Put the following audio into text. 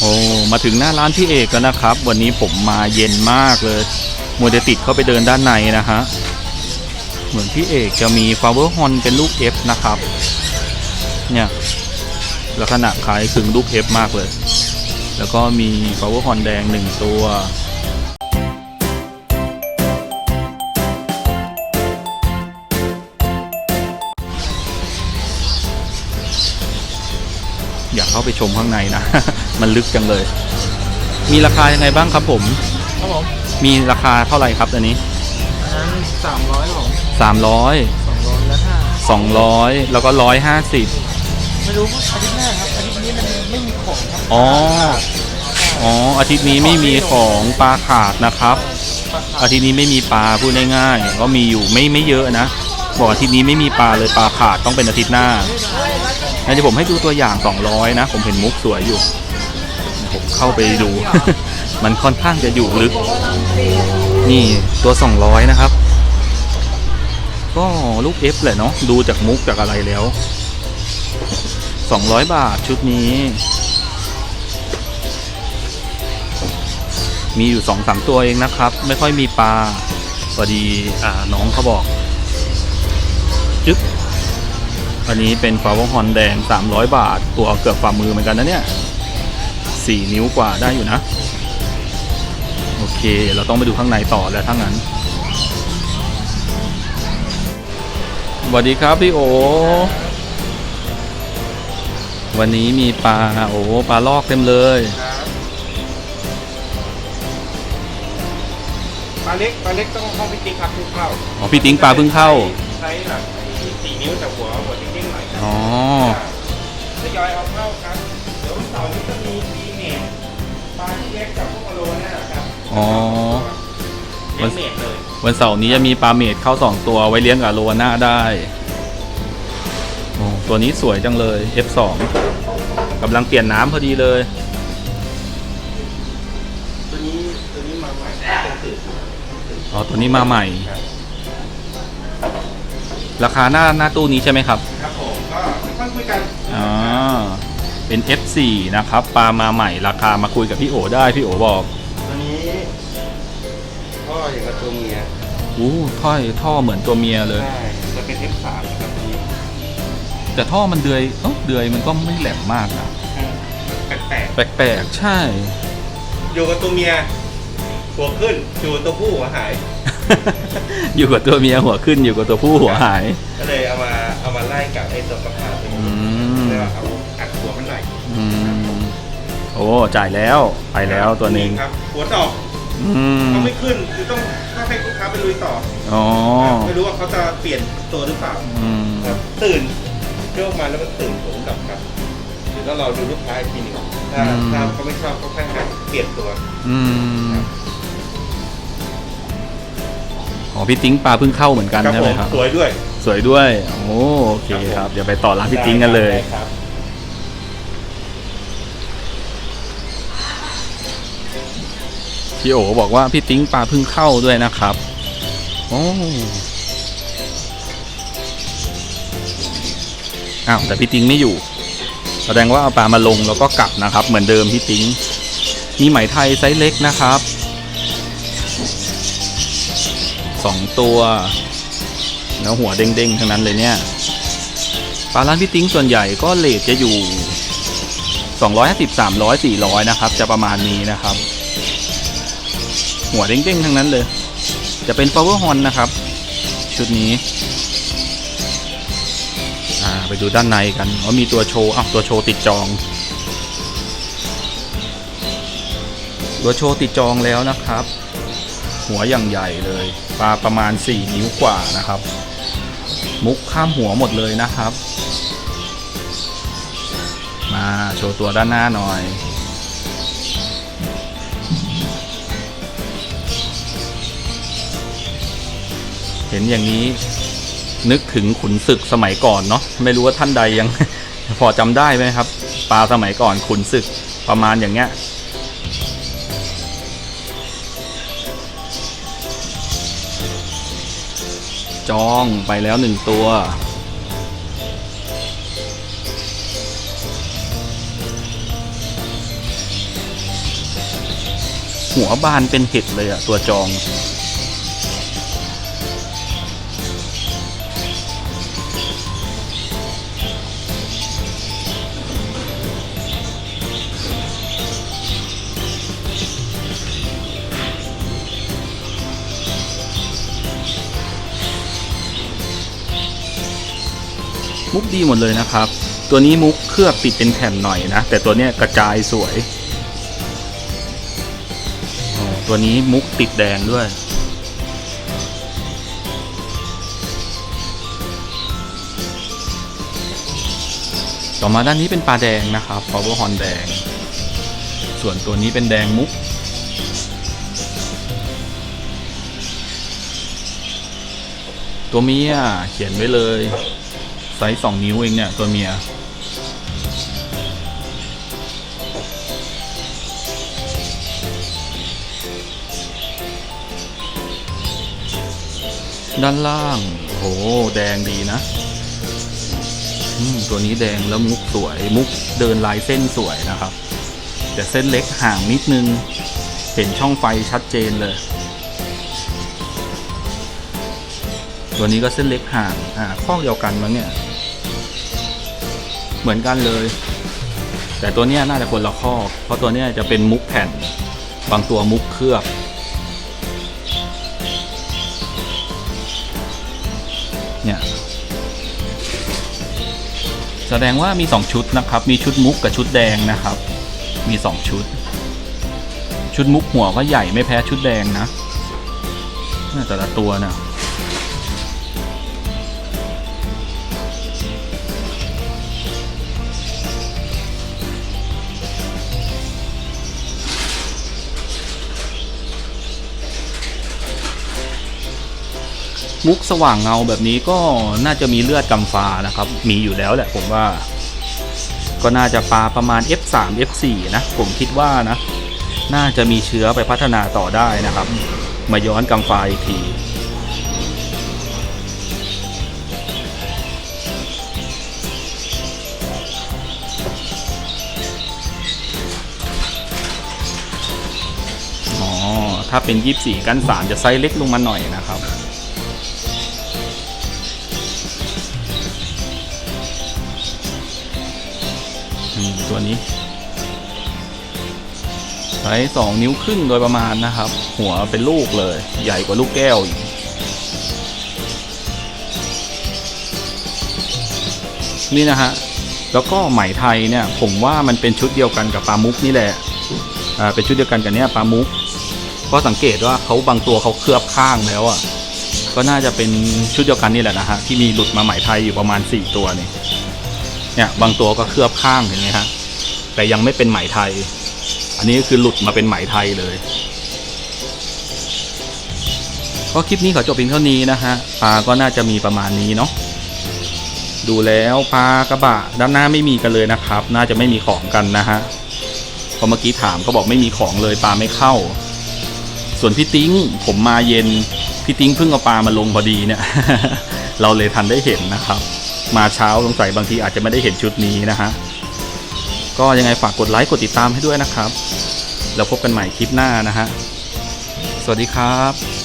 โอ้มาถึงหน้าร้านพี่เอกแล้วนะครับ วันนี้ผมมาเย็นมากเลยมัวแต่ติดเข้าไปเดินด้านในนะฮะเหมือนพี่เอกจะมี flower horn เป็นลูก F นะครับ เนี่ยลักษณะคล้ายคลึงลูก F มากเลย แล้วก็มี flower horn แดงหนึ่งตัวอยากเข้าไปชมข้างในนะ มันลึกจังเลย มีราคายังไงบ้างครับผม ครับผมมีราคาเท่าไหร่ครับอันนี้ อันนั้นสามร้อยผม300 สองร้อยและห้า200 แล้วก็ 150 ไม่รู้ว่าอาทิตย์หน้าครับอาทิตย์นี้มันไม่มีของครับอ๋อ อ๋อ อาทิตย์นี้ไม่มีของปลาขาดนะครับ อาทิตย์นี้ไม่มีปลาพูดง่ายๆก็มีอยู่ไม่ไม่เยอะนะ บอกอาทิตย์นี้ไม่มีปลาเลยปลาขาดต้องเป็นอาทิตย์หน้างั้นเดี๋ยวผมให้ดูตัวอย่าง 200 นะ ผมเห็นมุกสวยอยู่ผม เข้าไปดู มันค่อนข้างจะอยู่ลึก นี่ตัว200นะครับ ก็ลูก F แหละเนาะดูจากมุกจากอะไรแล้ว 200 บาทชุดนี้ มีอยู่สองสามตัวเองนะครับ ไม่ค่อยมีปลาพอดีอ่าน้องเขาบอกจึ๊บอันนี้เป็นฟลาวฮอนแดง 300 บาท ตัวเกือบฝ่ามือเหมือนกันนะเนี่ย สี่นิ้วกว่าได้อยู่นะ โอเค เราต้องไปดูข้างในต่อแล้วถ้างั้นสวัสดีครับพี่โอ วันนี้มีปลาโอ้ปลาลอกเต็มเลย ปลาเล็กปลาเล็กต้องห้องพิจิกครับทุกเข้าอ๋อพี่ติ้งปลาเพิ่งเข้า ใช้แบบสี่นิ้วแต่หัวหัวติ้งๆหน่อยครับอ๋อ ทยอยเอาเข้าครับเดี๋ยววันเสาร์นี้จะมี อ๋อ เลี้ยงเมดเลยวันเสาร์นี้จะมีปลาเมดเข้าสองตัวไว้เลี้ยงกับโลวาน่าได้โอ้ตัวนี้สวยจังเลย F2 กำลังเปลี่ยนน้ำพอดีเลย ตัวนี้ตัวนี้มาใหม่เป็นตื่นอ๋อ ตัวนี้มาใหม่ ราคาหน้าหน้าตู้นี้ใช่ไหมครับ ครับผมก็ค่อยๆคุยกันอ๋อ เป็น F4 นะครับ ปลามาใหม่ ราคามาคุยกับพี่โอได้ พี่โอบอกตัวนี้พ่ ออย่างกับตัวเมียอู้ท่อยท่อเหมือนตัวเมียเลย ใช่จะเป็น F3 นะครับตัวนี้แต่ท่อมันเดือยเอ้าเดือยมันก็ไม่แหลมมากนะแปลกแปลกๆ ใช่ ๆอยู่กับตัวเมียหัวขึ้นอยู่กับตัวผู้หัวหาย อยู่กับตัวเมียหัวขึ้นอยู่กับตัวผู้หัวหาย ก็เลยเอามาเอามาไล่กับไอ้ตัวกระเพราตัวอืนี้มแล้วเอาอัดหัวมันหน่อยอืมโอ้ จ่ายแล้ว ไปแล้วตัวหนึ่งครับ หัวดอกอืม เขาไม่ขึ้นคือต้องถ้าให้ลูกค้าไปลุยต่ออ๋อไม่รู้ว่าเขาจะเปลี่ยนตัวหรือเปล่าอืมครับตื่นเชื่อมาแล้วมันตื่นผมกลับครับเดี๋ยวต้องรอดูลูกค้าอีกทีหนึงถ้าถ้าเขาไม่ชอบเขาค่อยๆเปลี่ยนตัวอืมอ๋อพี่ติ้งปลาเพิ่งเข้าเหมือนกันใช่ไหมครับ สวยด้วย สวยด้วย โอ้โอเคครับ เดี๋ยวไปต่อร้านพี่ติ้งกันเลย ได้ครับ พี่โอบอกว่าพี่ติ้งปลาพิ่งเข้าด้วยนะครับ โอ้อ้าวแต่พี่ติ้งไม่อยู่ แสดงว่าเอาปลามาลงแล้วก็กลับนะครับ เหมือนเดิมพี่ติ้ง มีไหมไทยไซส์เล็กนะครับสองตัว แล้วหัวเด้งๆทั้งนั้นเลยเนี่ยปลาร้านพี่ติ้งส่วนใหญ่ก็เลทจะอยู่ 250 300 400 นะครับ จะประมาณนี้นะครับ หัวเด้งๆ ทั้งนั้นเลย จะเป็น power horn นะครับ ชุดนี้อ่าไปดูด้านในกันว่ามีตัวโชว์อ้าวตัวโชว์ติดจอง ตัวโชว์ติดจองแล้วนะครับ หัวอย่างใหญ่เลยปลาประมาณ 4 นิ้วกว่านะครับ มุกข้ามหัวหมดเลยนะครับ มาโชว์ตัวด้านหน้าหน่อย เห็นอย่างนี้นึกถึงขุนศึกสมัยก่อนเนาะไม่รู้ว่าท่านใดยัง พอจำได้ไหมครับ ปลาสมัยก่อนขุนศึกประมาณอย่างเงี้ยจองไปแล้วหนึ่งตัว หัวบานเป็นเห็ดเลยอะตัวจอง มุกดีหมดเลยนะครับ ตัวนี้มุกเคลือบปิดเป็นแผ่นหน่อยนะ แต่ตัวเนี้ยกระจายสวย ตัวนี้มุกติดแดงด้วย ต่อมาด้านนี้เป็นปลาแดงนะครับ power horn แดง ส่วนตัวนี้เป็นแดงมุกตัวเมียเขียนไว้เลย ไซส์สองนิ้วเองเนี่ย ตัวเมีย ด้านล่าง โห แดงดีนะ ตัวนี้แดงแล้วมุกสวย มุกเดินลายเส้นสวยนะครับ แต่เส้นเล็กห่างนิดนึง เห็นช่องไฟชัดเจนเลย ตัวนี้ก็เส้นเล็กห่าง อ่าข้อเดียวกันมั้งเนี่ย เหมือนกันเลย แต่ตัวนี้น่าจะคนละข้อ เพราะตัวนี้จะเป็นมุกแผ่น บางตัวมุกเคลือบเนี่ยแสดงว่ามีสองชุดนะครับ มีชุดมุกกับชุดแดงนะครับ มีสองชุด ชุดมุกหัวก็ใหญ่ไม่แพ้ชุดแดงนะเนี่ยแต่ละตัวเนี่ย มุกสว่างเงาแบบนี้ก็น่าจะมีเลือดกำฟ้านะครับ มีอยู่แล้วแหละผมว่า ก็น่าจะปลาประมาณ F3 F4 นะ ผมคิดว่านะ น่าจะมีเชื้อไปพัฒนาต่อได้นะครับ มาย้อนกำฟ้าอีกทีอ๋อถ้าเป็น 24 กันสารจะไซส์เล็กลงมาหน่อยนะครับ ตัวนี้ไซส์สองนิ้วครึ่งโดยประมาณนะครับ หัวเป็นลูกเลย ใหญ่กว่าลูกแก้วอีกนี่นะฮะ แล้วก็ไหมไทยเนี่ย ผมว่ามันเป็นชุดเดียวกันกับปลามุกนี่แหละ อ่า เป็นชุดเดียวกันกับเนี้ยปลามุก ก็สังเกตว่าเขาบางตัวเขาเคลือบข้างแล้วอะ ก็น่าจะเป็นชุดเดียวกันนี่แหละนะฮะ ที่มีหลุดมาไหมไทยอยู่ประมาณ 4 ตัวนี่ เนี่ย บางตัวก็เคลือบข้างเห็นไหมฮะ แต่ยังไม่เป็นไหมไทย อันนี้ก็คือหลุดมาเป็นไหมไทยเลยก็คลิปนี้ขอจบเพียงเท่านี้นะฮะปลาก็น่าจะมีประมาณนี้เนาะดูแล้วปลากระบะด้านหน้าไม่มีกันเลยนะครับ น่าจะไม่มีของกันนะฮะพอเมื่อกี้ถามก็บอกไม่มีของเลยปลาไม่เข้า ส่วนพี่ติ้งผมมาเย็นพี่ติ้งเพิ่งเอาปลามาลงพอดีเนี่ย เราเลยทันได้เห็นนะครับ มาเช้าสงสัยบางทีอาจจะไม่ได้เห็นชุดนี้นะฮะ ก็ยังไงฝากกดไลค์กดติดตามให้ด้วยนะครับ แล้วพบกันใหม่คลิปหน้านะฮะ สวัสดีครับ